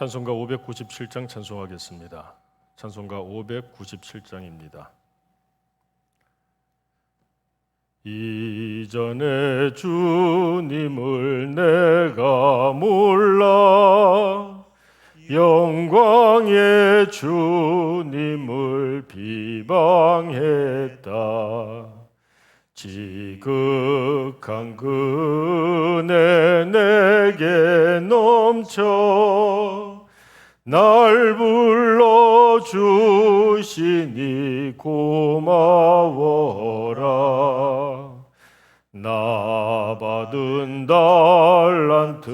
찬송가 597장 찬송하겠습니다. 찬송가 597장입니다. 이전에 주님을 내가 몰라 영광의 주님을 비방했다. 지극한 그네 내게 넘쳐 날 불러 주시니 고마워라. 나 받은 달란트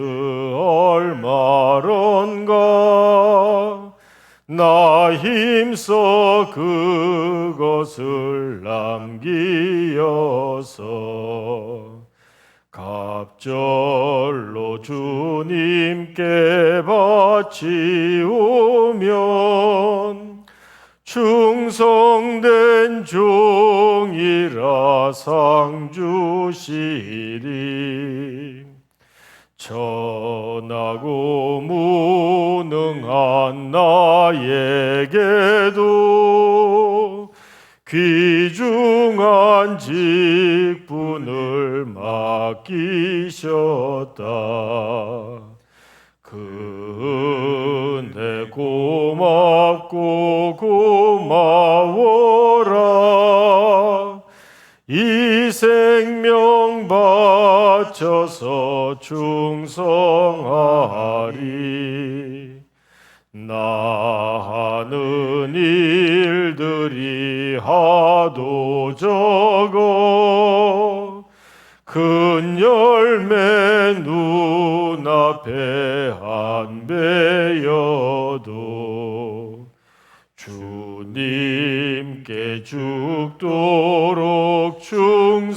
맡기셨다. 그은혜 고맙고 고마워라. 이 생명 바쳐서 충성하리. 나 하는 일들이 하도 적어 큰 열매 눈앞에 안 배여도 주님께 죽도록 충성하면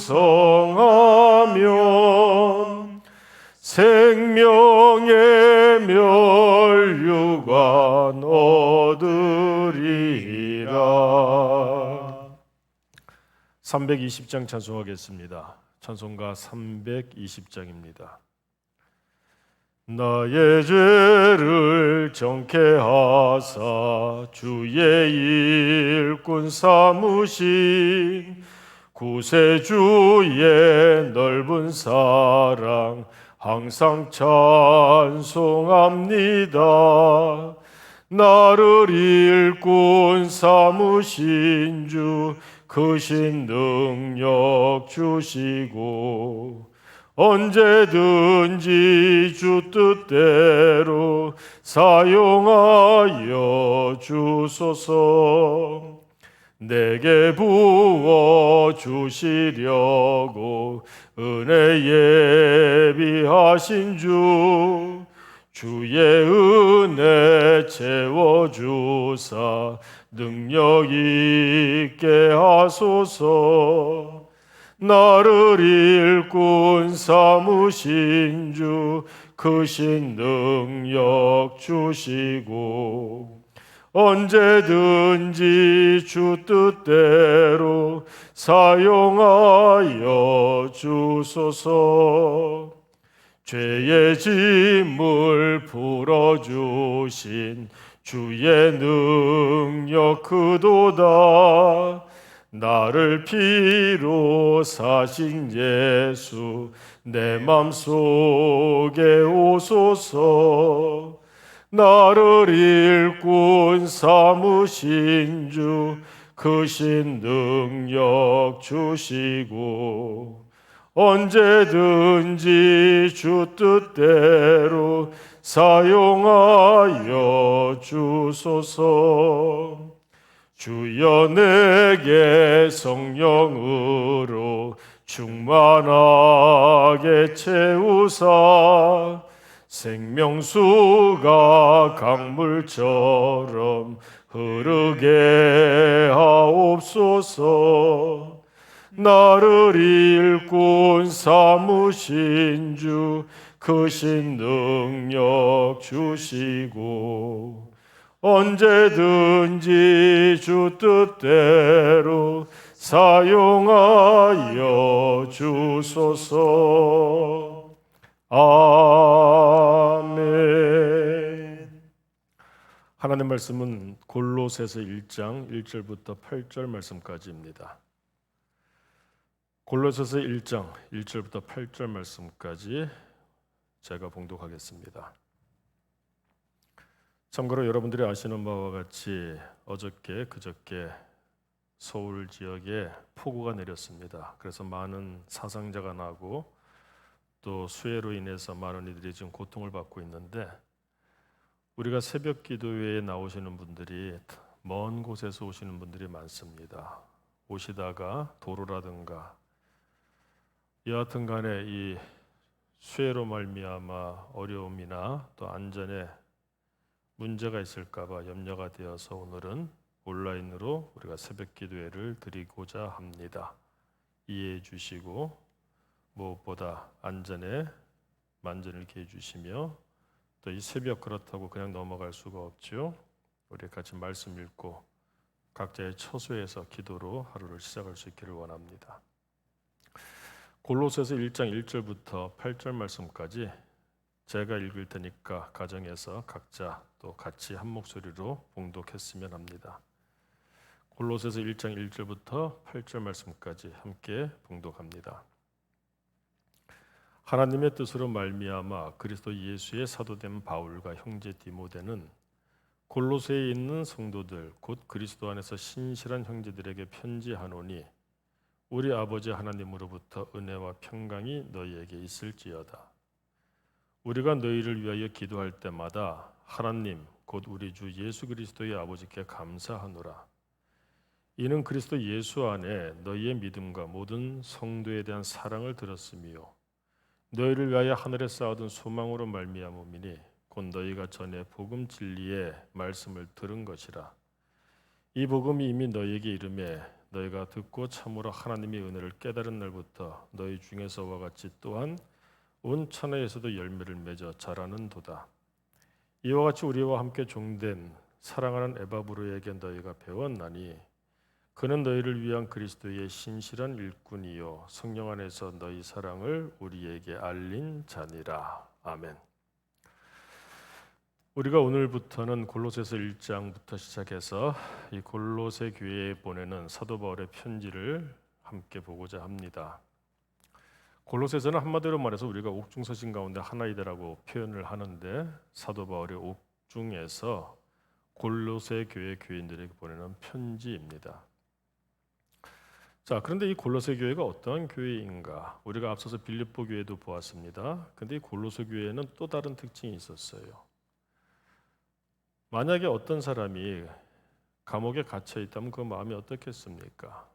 생명의 멸류관 얻으리라 320장 찬송하겠습니다. 찬송가 320장입니다. 나의 죄를 정케 하사 주의 일꾼 삼으신 구세주의 넓은 사랑 항상 찬송합니다. 나를 일꾼 삼으신 주 크신 능력 주시고 언제든지 주 뜻대로 사용하여 주소서. 내게 부어 주시려고 은혜 예비하신 주 주의 은혜 채워주사 능력 있게 하소서. 나를 일꾼 삼으신 주 크신 능력 주시고 언제든지 주 뜻대로 사용하여 주소서 죄의 짐을 풀어주신 주의 능력 그도다. 나를 피로 사신 예수 내 맘속에 오소서. 나를 일꾼 삼으신 주 크신 능력 주시고 언제든지 주 뜻대로 사용하여 주소서. 주여 내게 성령으로 충만하게 채우사. 생명수가 강물처럼 흐르게 하옵소서 나를 일꾼 삼으신 주 크신 능력 주시고 언제든지 주 뜻대로 사용하여 주소서. 아멘. 하나님 말씀은 골로새서 1장 1절부터 8절 말씀까지입니다. 골로새서 1장 1절부터 8절 말씀까지 제가 봉독하겠습니다. 참고로 여러분들이 아시는 바와 같이 어저께 그저께 서울 지역에 폭우가 내렸습니다. 그래서 많은 사상자가 나고 또 수해로 인해서 많은 이들이 지금 고통을 받고 있는데 우리가 새벽 기도회에 나오시는 분들이 먼 곳에서 오시는 분들이 많습니다. 오시다가 도로라든가 여하튼 간에 이 수해로 말미암아 어려움이나 또 안전에 문제가 있을까 봐 염려가 되어서 오늘은 온라인으로 우리가 새벽 기도회를 드리고자 합니다. 이해해 주시고 무엇보다 안전에 만전을 기해 주시며 또 이 새벽 그렇다고 그냥 넘어갈 수가 없죠. 우리 같이 말씀 읽고 각자의 처소에서 기도로 하루를 시작할 수 있기를 원합니다. 골로새서 1장 1절부터 8절 말씀까지 제가 읽을 테니까 가정에서 각자 또 같이 한 목소리로 봉독했으면 합니다. 골로새서 1장 1절부터 8절 말씀까지 함께 봉독합니다. 하나님의 뜻으로 말미암아 그리스도 예수의 사도된 바울과 형제 디모데는 골로새에 있는 성도들 곧 그리스도 안에서 신실한 형제들에게 편지하노니 우리 아버지 하나님으로부터 은혜와 평강이 너희에게 있을지어다. 우리가 너희를 위하여 기도할 때마다 하나님 곧 우리 주 예수 그리스도의 아버지께 감사하노라. 이는 그리스도 예수 안에 너희의 믿음과 모든 성도에 대한 사랑을 들었으며 너희를 위하여 하늘에 쌓아둔 소망으로 말미암음이니 곧 너희가 전에 복음 진리의 말씀을 들은 것이라. 이 복음이 이미 너희에게 이름에 너희가 듣고 참으로 하나님의 은혜를 깨달은 날부터 너희 중에서와 같이 또한 온 천하에서도 열매를 맺어 자라는 도다. 이와 같이 우리와 함께 종된 사랑하는 에바브로에게 너희가 배웠나니 그는 너희를 위한 그리스도의 신실한 일꾼이요 성령 안에서 너희 사랑을 우리에게 알린 자니라. 아멘. 우리가 오늘부터는 골로새서 1장부터 시작해서 이 골로새 교회에 보내는 사도 바울의 편지를 함께 보고자 합니다. 골로새서는 한마디로 말해서 우리가 옥중서신 가운데 하나이다라고 표현을 하는데 사도 바울의 옥중에서 골로새 교회 교인들에게 보내는 편지입니다. 자, 그런데 이 골로새 교회가 어떠한 교회인가? 우리가 앞서서 빌립보 교회도 보았습니다. 근데 이 골로새 교회는 또 다른 특징이 있었어요. 만약에 어떤 사람이 감옥에 갇혀 있다면 그 마음이 어떻겠습니까?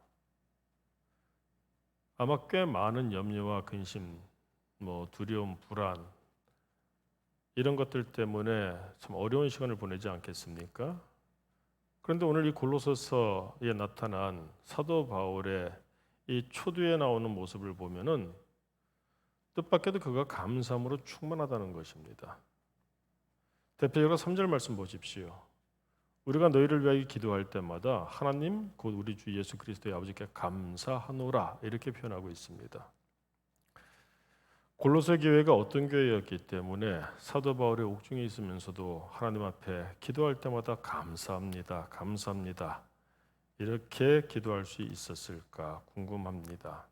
아마 꽤 많은 염려와 근심, 뭐 두려움, 불안 이런 것들 때문에 참 어려운 시간을 보내지 않겠습니까? 그런데 오늘 이 골로새서에 나타난 사도 바울의 이 초두에 나오는 모습을 보면은 뜻밖에도 그가 감사함으로 충만하다는 것입니다. 대표적으로 3절 말씀 보십시오. 우리가 너희를 위하여 기도할 때마다 하나님 곧 우리 주 예수 그리스도의 아버지께 감사하노라 이렇게 표현하고 있습니다. 골로새 교회가 어떤 교회였기 때문에 사도 바울의 옥중에 있으면서도 하나님 앞에 기도할 때마다 감사합니다. 감사합니다. 이렇게 기도할 수 있었을까 궁금합니다.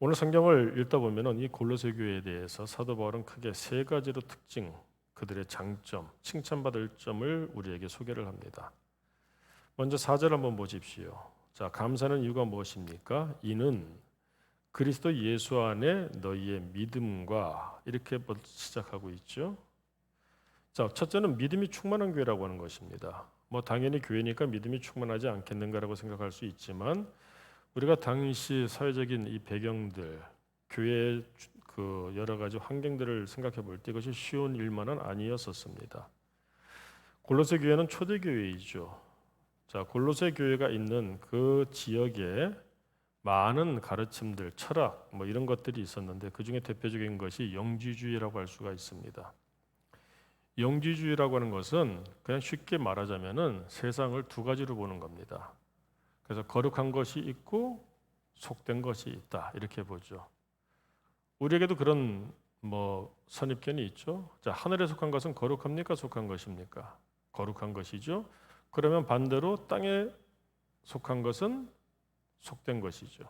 오늘 성경을 읽다 보면은 이 골로새 교회에 대해서 사도 바울은 크게 세 가지로 특징 그들의 장점, 칭찬받을 점을 우리에게 소개를 합니다. 먼저 4절 한번 보십시오. 자, 감사는 이유가 무엇입니까? 이는 그리스도 예수 안에 너희의 믿음과 이렇게 시작하고 있죠. 자, 첫째는 믿음이 충만한 교회라고 하는 것입니다. 뭐 당연히 교회니까 믿음이 충만하지 않겠는가라고 생각할 수 있지만 우리가 당시 사회적인 이 배경들, 교회의 그 여러 가지 환경들을 생각해 볼 때 이것이 쉬운 일만은 아니었었습니다. 골로새 교회는 초대 교회이죠. 자, 골로새 교회가 있는 그 지역에 많은 가르침들, 철학 뭐 이런 것들이 있었는데 그 중에 대표적인 것이 영지주의라고 할 수가 있습니다. 영지주의라고 하는 것은 그냥 쉽게 말하자면은 세상을 두 가지로 보는 겁니다. 그래서 거룩한 것이 있고 속된 것이 있다 이렇게 보죠. 우리에게도 그런 뭐 선입견이 있죠. 자, 하늘에 속한 것은 거룩합니까? 속한 것입니까? 거룩한 것이죠. 그러면 반대로 땅에 속한 것은 속된 것이죠.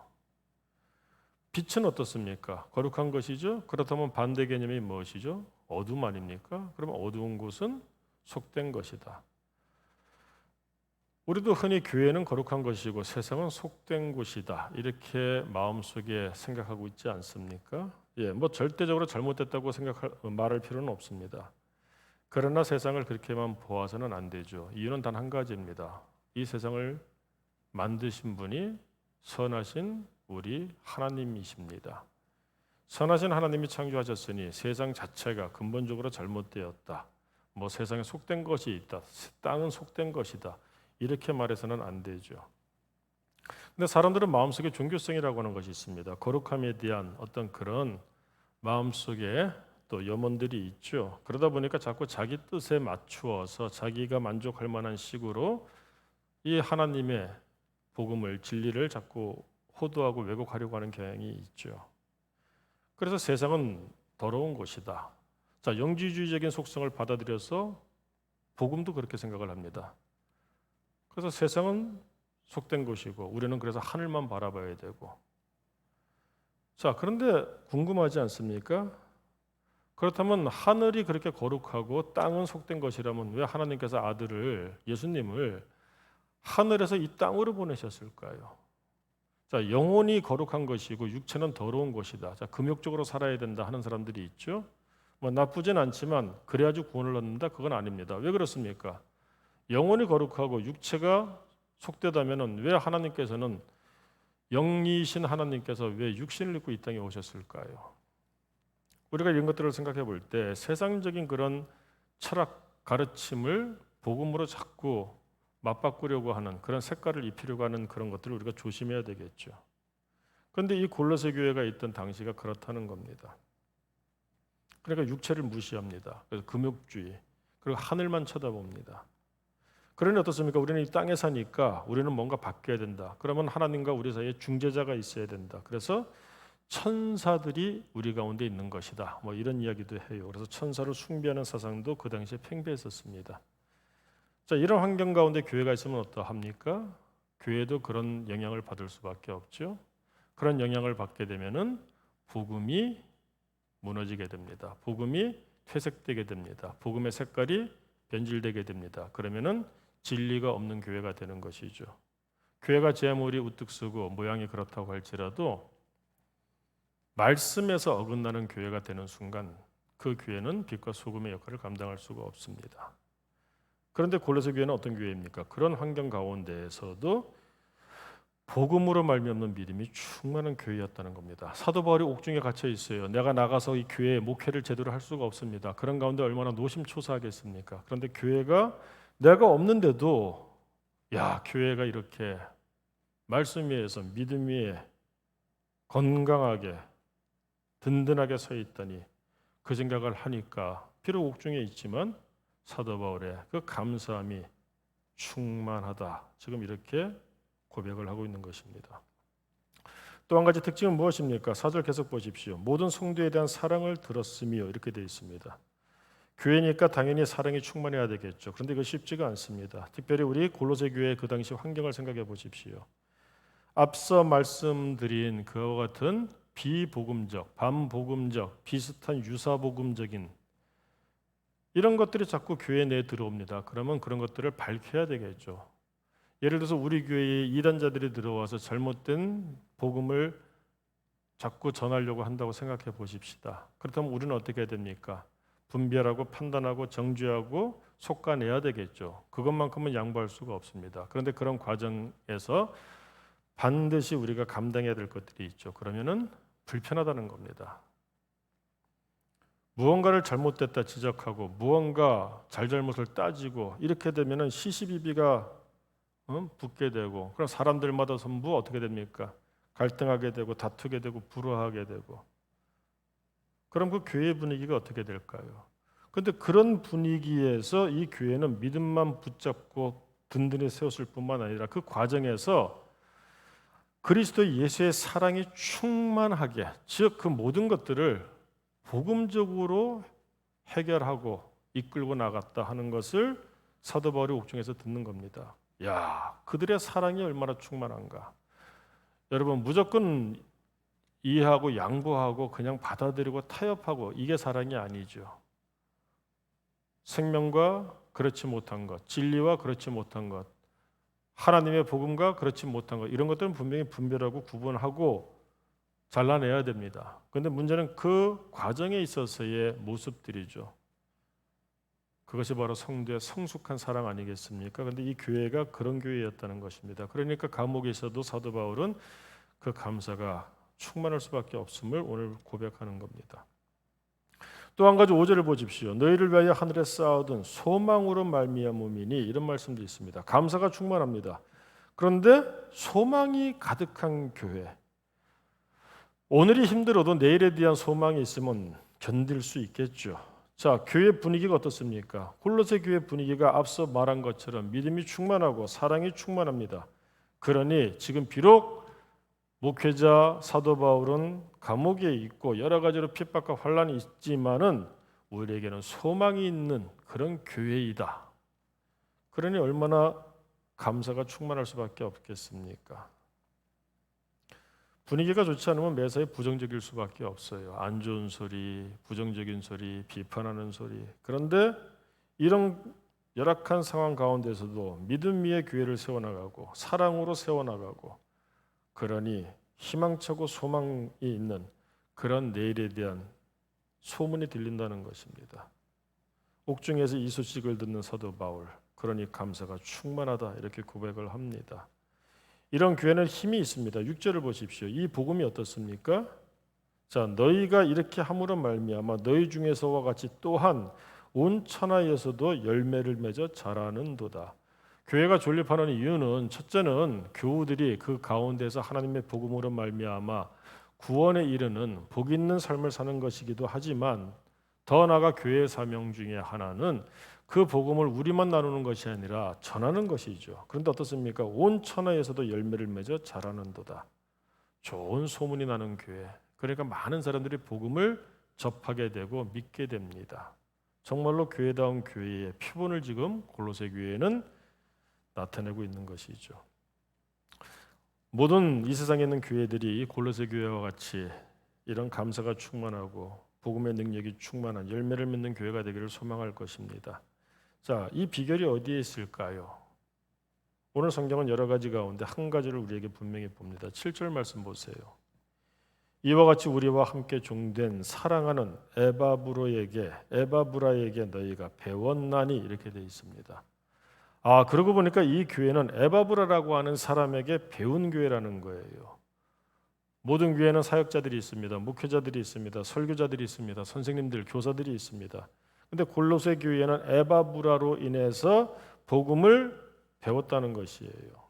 빛은 어떻습니까? 거룩한 것이죠. 그렇다면 반대 개념이 무엇이죠? 어둠 아닙니까? 그러면 어두운 곳은 속된 것이다. 우리도 흔히 교회는 거룩한 것이고 세상은 속된 곳이다. 이렇게 마음속에 생각하고 있지 않습니까? 예, 뭐 절대적으로 잘못됐다고 생각할 말할 필요는 없습니다. 그러나 세상을 그렇게만 보아서는 안 되죠. 이유는 단 한 가지입니다. 이 세상을 만드신 분이 선하신 우리 하나님이십니다. 선하신 하나님이 창조하셨으니 세상 자체가 근본적으로 잘못되었다. 뭐 세상에 속된 것이 있다. 땅은 속된 것이다. 이렇게 말해서는 안 되죠. 근데 사람들은 마음속에 종교성이라고 하는 것이 있습니다. 거룩함에 대한 어떤 그런 마음속에 또 염원들이 있죠. 그러다 보니까 자꾸 자기 뜻에 맞추어서 자기가 만족할 만한 식으로 이 하나님의 복음을 진리를 자꾸 호도하고 왜곡하려고 하는 경향이 있죠. 그래서 세상은 더러운 곳이다. 자, 영지주의적인 속성을 받아들여서 복음도 그렇게 생각을 합니다. 그래서 세상은 속된 곳이고 우리는 그래서 하늘만 바라봐야 되고. 자, 그런데 궁금하지 않습니까? 그렇다면 하늘이 그렇게 거룩하고 땅은 속된 것이라면 왜 하나님께서 아들을 예수님을 하늘에서 이 땅으로 보내셨을까요? 자, 영혼이 거룩한 것이고 육체는 더러운 것이다. 자, 금욕적으로 살아야 된다 하는 사람들이 있죠. 뭐 나쁘진 않지만 그래야지 구원을 얻는다 그건 아닙니다. 왜 그렇습니까? 영혼이 거룩하고 육체가 속되다면은 왜 하나님께서는 영이신 하나님께서 왜 육신을 입고 이 땅에 오셨을까요? 우리가 이런 것들을 생각해 볼 때 세상적인 그런 철학 가르침을 복음으로 자꾸 맞바꾸려고 하는 그런 색깔을 입히려고 하는 그런 것들을 우리가 조심해야 되겠죠. 그런데 이 골로새 교회가 있던 당시가 그렇다는 겁니다. 그러니까 육체를 무시합니다. 그래서 금욕주의 그리고 하늘만 쳐다봅니다. 그러니 어떻습니까? 우리는 이 땅에 사니까 우리는 뭔가 바뀌어야 된다. 그러면 하나님과 우리 사이에 중재자가 있어야 된다. 그래서 천사들이 우리 가운데 있는 것이다. 뭐 이런 이야기도 해요. 그래서 천사를 숭배하는 사상도 그 당시에 팽배했었습니다. 자, 이런 환경 가운데 교회가 있으면 어떠합니까? 교회도 그런 영향을 받을 수밖에 없죠. 그런 영향을 받게 되면은 복음이 무너지게 됩니다. 복음이 퇴색되게 됩니다. 복음의 색깔이 변질되게 됩니다. 그러면은 진리가 없는 교회가 되는 것이죠. 교회가 제물이 우뚝 서고 모양이 그렇다고 할지라도 말씀에서 어긋나는 교회가 되는 순간 그 교회는 빛과 소금의 역할을 감당할 수가 없습니다. 그런데 골로새 교회는 어떤 교회입니까? 그런 환경 가운데에서도 복음으로 말미암는 믿음이 충만한 교회였다는 겁니다. 사도 바울이 옥중에 갇혀 있어요. 내가 나가서 이 교회의 목회를 제대로 할 수가 없습니다. 그런 가운데 얼마나 노심초사하겠습니까? 그런데 교회가 내가 없는데도 야 교회가 이렇게 말씀 위에서 믿음 위에 건강하게 든든하게 서 있다니 그 생각을 하니까 비록 옥중에 있지만 사도 바울의 그 감사함이 충만하다. 지금 이렇게 고백을 하고 있는 것입니다. 또 한 가지 특징은 무엇입니까? 사절 계속 보십시오. 모든 성도에 대한 사랑을 들었으며 이렇게 되어 있습니다. 교회니까 당연히 사랑이 충만해야 되겠죠. 그런데 이거 쉽지가 않습니다. 특별히 우리 골로새 교회 그 당시 환경을 생각해 보십시오. 앞서 말씀드린 그와 같은 비복음적, 반복음적, 비슷한 유사복음적인 이런 것들이 자꾸 교회 내에 들어옵니다. 그러면 그런 것들을 밝혀야 되겠죠. 예를 들어서 우리 교회에 이단자들이 들어와서 잘못된 복음을 자꾸 전하려고 한다고 생각해 보십시다. 그렇다면 우리는 어떻게 해야 됩니까? 분별하고 판단하고 정죄하고 속아내야 되겠죠. 그것만큼은 양보할 수가 없습니다. 그런데 그런 과정에서 반드시 우리가 감당해야 될 것들이 있죠. 그러면은 불편하다는 겁니다. 무언가를 잘못됐다 지적하고 무언가 잘잘못을 따지고 이렇게 되면은 시시비비가 어? 붙게 되고 그럼 사람들마다 전부 어떻게 됩니까? 갈등하게 되고 다투게 되고 불화하게 되고 그럼 그 교회 분위기가 어떻게 될까요? 근데 그런 분위기에서 이 교회는 믿음만 붙잡고 든든히 세웠을 뿐만 아니라 그 과정에서 그리스도 예수의 사랑이 충만하게 즉 그 모든 것들을 복음적으로 해결하고 이끌고 나갔다 하는 것을 사도 바울이 옥중에서 듣는 겁니다. 야, 그들의 사랑이 얼마나 충만한가. 여러분 무조건 이해하고 양보하고 그냥 받아들이고 타협하고 이게 사랑이 아니죠. 생명과 그렇지 못한 것, 진리와 그렇지 못한 것, 하나님의 복음과 그렇지 못한 것 이런 것들은 분명히 분별하고 구분하고 잘라내야 됩니다. 그런데 문제는 그 과정에 있어서의 모습들이죠. 그것이 바로 성도의 성숙한 사랑 아니겠습니까? 근데 이 교회가 그런 교회였다는 것입니다. 그러니까 감옥에서도 사도 바울은 그 감사가 충만할 수밖에 없음을 오늘 고백하는 겁니다. 또 한 가지 5절을 보십시오. 너희를 위하여 하늘에 쌓아둔 소망으로 말미암음이니 이런 말씀도 있습니다. 감사가 충만합니다. 그런데 소망이 가득한 교회. 오늘이 힘들어도 내일에 대한 소망이 있으면 견딜 수 있겠죠. 자, 교회 분위기가 어떻습니까? 홀로새 교회 분위기가 앞서 말한 것처럼 믿음이 충만하고 사랑이 충만합니다. 그러니 지금 비록 목회자 사도 바울은 감옥에 있고 여러 가지로 핍박과 환란이 있지만은 우리에게는 소망이 있는 그런 교회이다. 그러니 얼마나 감사가 충만할 수밖에 없겠습니까? 분위기가 좋지 않으면 매사에 부정적일 수밖에 없어요. 안 좋은 소리, 부정적인 소리, 비판하는 소리. 그런데 이런 열악한 상황 가운데서도 믿음 위에 교회를 세워나가고 사랑으로 세워나가고 그러니 희망차고 소망이 있는 그런 내일에 대한 소문이 들린다는 것입니다. 옥중에서 이 소식을 듣는 사도 바울, 그러니 감사가 충만하다 이렇게 고백을 합니다. 이런 교회는 힘이 있습니다. 6절을 보십시오. 이 복음이 어떻습니까? 자, 너희가 이렇게 함으로 말미암아 너희 중에서와 같이 또한 온 천하에서도 열매를 맺어 자라는도다. 교회가 존립하는 이유는 첫째는 교우들이 그 가운데서 하나님의 복음으로 말미암아 구원에 이르는 복 있는 삶을 사는 것이기도 하지만 더 나아가 교회의 사명 중에 하나는 그 복음을 우리만 나누는 것이 아니라 전하는 것이죠. 그런데 어떻습니까? 온 천하에서도 열매를 맺어 자라는도다. 좋은 소문이 나는 교회. 그러니까 많은 사람들이 복음을 접하게 되고 믿게 됩니다. 정말로 교회다운 교회의 표본을 지금 골로새 교회는 나타내고 있는 것이죠. 모든 이 세상에 있는 교회들이 골로새 교회와 같이 이런 감사가 충만하고 복음의 능력이 충만한 열매를 맺는 교회가 되기를 소망할 것입니다. 자, 이 비결이 어디에 있을까요? 오늘 성경은 여러 가지 가운데 한 가지를 우리에게 분명히 봅니다. 7절 말씀 보세요. 이와 같이 우리와 함께 종된 사랑하는 에바브로에게 에바브라에게 너희가 배웠나니 이렇게 되어 있습니다. 아, 그러고 보니까 이 교회는 에바브라라고 하는 사람에게 배운 교회라는 거예요. 모든 교회는 사역자들이 있습니다. 목회자들이 있습니다. 설교자들이 있습니다. 선생님들, 교사들이 있습니다. 근데 골로새 교회는 에바브라로 인해서 복음을 배웠다는 것이에요.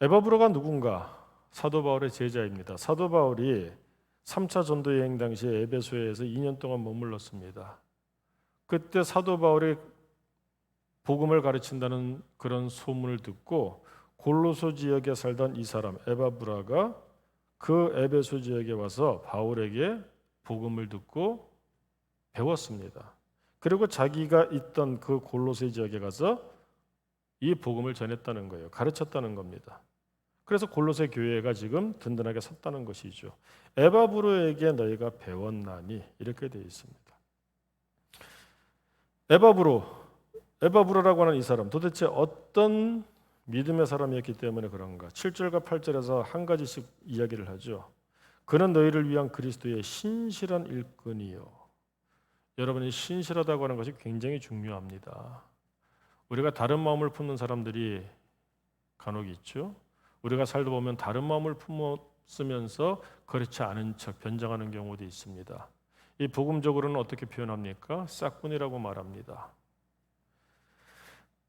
에바브라가 누군가? 사도 바울의 제자입니다. 사도 바울이 3차 전도 여행 당시에 에베소에서 2년 동안 머물렀습니다. 그때 사도 바울이 복음을 가르친다는 그런 소문을 듣고 골로소 지역에 살던 이 사람 에바브라가 그 에베소 지역에 와서 바울에게 복음을 듣고 배웠습니다. 그리고 자기가 있던 그 골로새 지역에 가서 이 복음을 전했다는 거예요. 가르쳤다는 겁니다. 그래서 골로새 교회가 지금 든든하게 섰다는 것이죠. 에바브로에게 너희가 배웠나니 이렇게 되어 있습니다. 에바브로, 에바브로라고 하는 이 사람 도대체 어떤 믿음의 사람이었기 때문에 그런가? 7절과 8절에서 한 가지씩 이야기를 하죠. 그는 너희를 위한 그리스도의 신실한 일꾼이요. 여러분이 신실하다고 하는 것이 굉장히 중요합니다. 우리가 다른 마음을 품는 사람들이 간혹 있죠. 우리가 살다 보면 다른 마음을 품었으면서 그렇지 않은 척 변장하는 경우도 있습니다. 이 복음적으로는 어떻게 표현합니까? 싹군이라고 말합니다.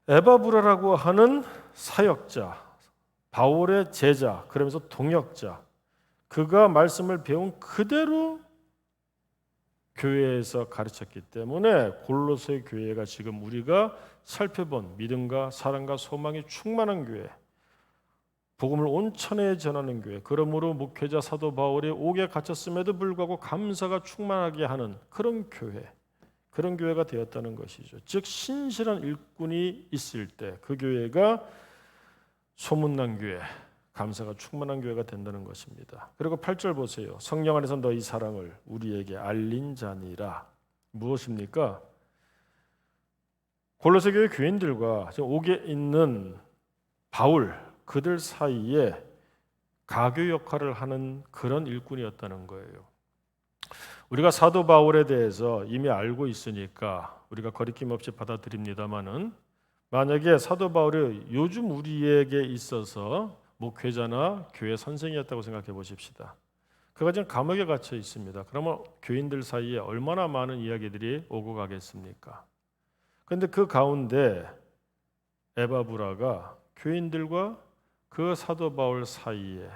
에바브라라고 하는 사역자, 바울의 제자, 그러면서 동역자, 그가 말씀을 배운 그대로 교회에서 가르쳤기 때문에 골로새 교회가 지금 우리가 살펴본 믿음과 사랑과 소망이 충만한 교회, 복음을 온천에 전하는 교회. 그러므로 목회자 사도 바울이 옥에 갇혔음에도 불구하고 감사가 충만하게 하는 그런 교회. 그런 교회가 되었다는 것이죠. 즉 신실한 일꾼이 있을 때 그 교회가 소문난 교회, 감사가 충만한 교회가 된다는 것입니다. 그리고 8절 보세요. 성령 안에서 너희 사랑을 우리에게 알린 자니라. 무엇입니까? 골로새 교회 교인들과 지금 옥에 있는 바울 그들 사이에 가교 역할을 하는 그런 일꾼이었다는 거예요. 우리가 사도 바울에 대해서 이미 알고 있으니까 우리가 거리낌 없이 받아들입니다만은 만약에 사도 바울이 요즘 우리에게 있어서 목회자나 교회 선생이었다고 생각해 보십시다. 그가 지금 감옥에 갇혀 있습니다. 그러면 교인들 사이에 얼마나 많은 이야기들이 오고 가겠습니까? 그런데 그 가운데 에바브라가 교인들과 그 사도 바울 사이에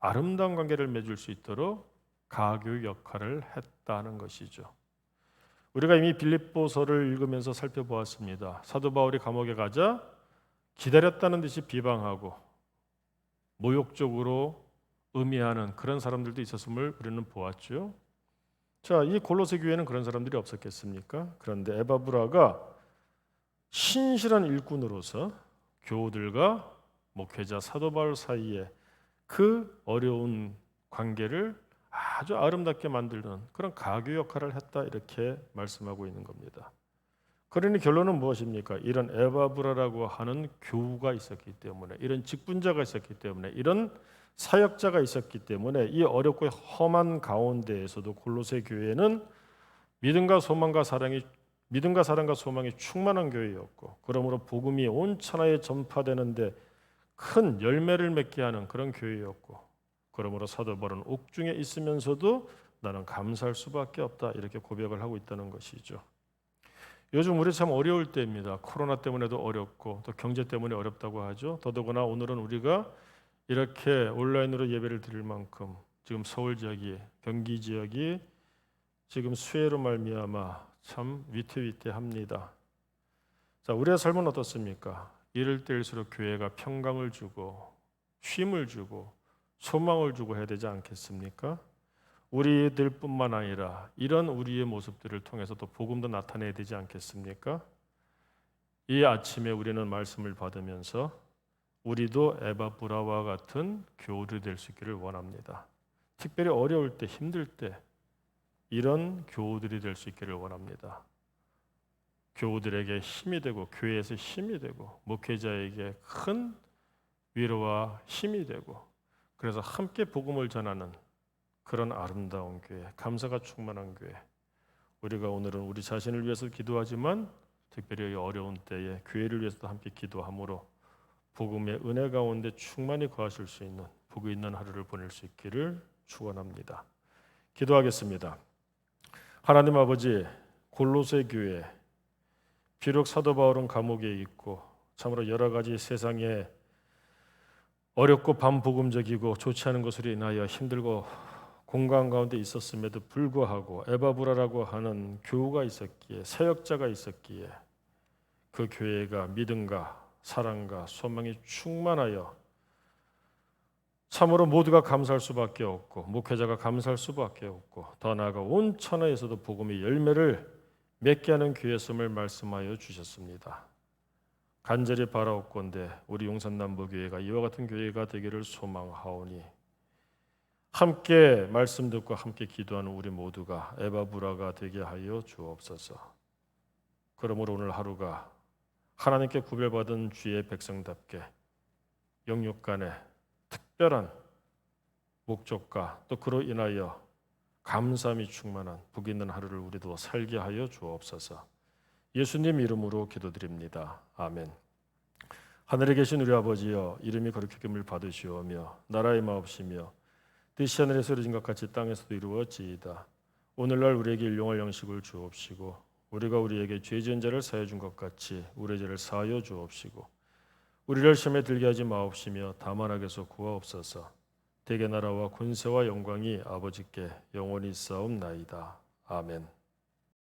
아름다운 관계를 맺을 수 있도록 가교 역할을 했다는 것이죠. 우리가 이미 빌립보서를 읽으면서 살펴보았습니다. 사도 바울이 감옥에 가자 기다렸다는 듯이 비방하고 모욕적으로 의미하는 그런 사람들도 있었음을 우리는 보았죠. 자, 이 골로새 교회는 그런 사람들이 없었겠습니까? 그런데 에바브라가 신실한 일꾼으로서 교우들과 목회자 사도 바울 사이에 그 어려운 관계를 아주 아름답게 만들는 그런 가교 역할을 했다 이렇게 말씀하고 있는 겁니다. 그러니 결론은 무엇입니까? 이런 에바브라라고 하는 교우가 있었기 때문에 이런 직분자가 있었기 때문에 이런 사역자가 있었기 때문에 이 어렵고 험한 가운데에서도 골로새 교회는 믿음과 소망과 사랑이 믿음과 사랑과 소망이 충만한 교회였고 그러므로 복음이 온 천하에 전파되는데 큰 열매를 맺게 하는 그런 교회였고 그러므로 사도 바울은 옥중에 있으면서도 나는 감사할 수밖에 없다 이렇게 고백을 하고 있다는 것이죠. 요즘 우리 참 어려울 때입니다. 코로나 때문에도 어렵고 또 경제 때문에 어렵다고 하죠. 더더구나 오늘은 우리가 이렇게 온라인으로 예배를 드릴 만큼 지금 서울 지역이 경기 지역이 지금 수해로 말미암아 참 위태위태합니다. 자, 우리의 삶은 어떻습니까? 이럴 때일수록 교회가 평강을 주고 쉼을 주고 소망을 주고 해야 되지 않겠습니까? 우리들뿐만 아니라 이런 우리의 모습들을 통해서 또 복음도 나타내야 되지 않겠습니까? 이 아침에 우리는 말씀을 받으면서 우리도 에바 브라와 같은 교우들이 될 수 있기를 원합니다. 특별히 어려울 때 힘들 때 이런 교우들이 될 수 있기를 원합니다. 교우들에게 힘이 되고 교회에서 힘이 되고 목회자에게 큰 위로와 힘이 되고 그래서 함께 복음을 전하는 그런 아름다운 교회, 감사가 충만한 교회. 우리가 오늘은 우리 자신을 위해서 기도하지만 특별히 어려운 때에 교회를 위해서도 함께 기도함으로 복음의 은혜 가운데 충만히 거하실 수 있는 복이 있는 하루를 보낼 수 있기를 축원합니다. 기도하겠습니다. 하나님 아버지 골로새 교회 비록 사도 바울은 감옥에 있고 참으로 여러 가지 세상에 어렵고 반복음적이고 좋지 않은 것으로 인하여 힘들고 공간 가운데 있었음에도 불구하고 에바브라라고 하는 교우가 있었기에 사역자가 있었기에 그 교회가 믿음과 사랑과 소망이 충만하여 참으로 모두가 감사할 수밖에 없고 목회자가 감사할 수밖에 없고 더 나아가 온 천하에서도 복음의 열매를 맺게 하는 교회였음을 말씀하여 주셨습니다. 간절히 바라옵건대 우리 용산남부 교회가 이와 같은 교회가 되기를 소망하오니 함께 말씀 듣고 함께 기도하는 우리 모두가 에바브라가 되게 하여 주옵소서. 그러므로 오늘 하루가 하나님께 구별받은 주의 백성답게 영육 간에 특별한 목적과 또 그로 인하여 감사함이 충만한 복 있는 하루를 우리도 살게 하여 주옵소서. 예수님 이름으로 기도드립니다. 아멘. 하늘에 계신 우리 아버지여 이름이 거룩히 됨을 받으시오며 나라의 마옵시며 뜻이 하늘에서 이루어진 것 같이 땅에서도 이루어지이다. 오늘날 우리에게 일용할 양식을 주옵시고 우리가 우리에게 죄 지은 자를 사해 준 것 같이 우리의 죄를 사하여 주옵시고 우리를 시험에 들게 하지 마옵시며 다만 악에서 구하옵소서. 대개 나라와 군세와 영광이 아버지께 영원히 싸움나이다. 아멘.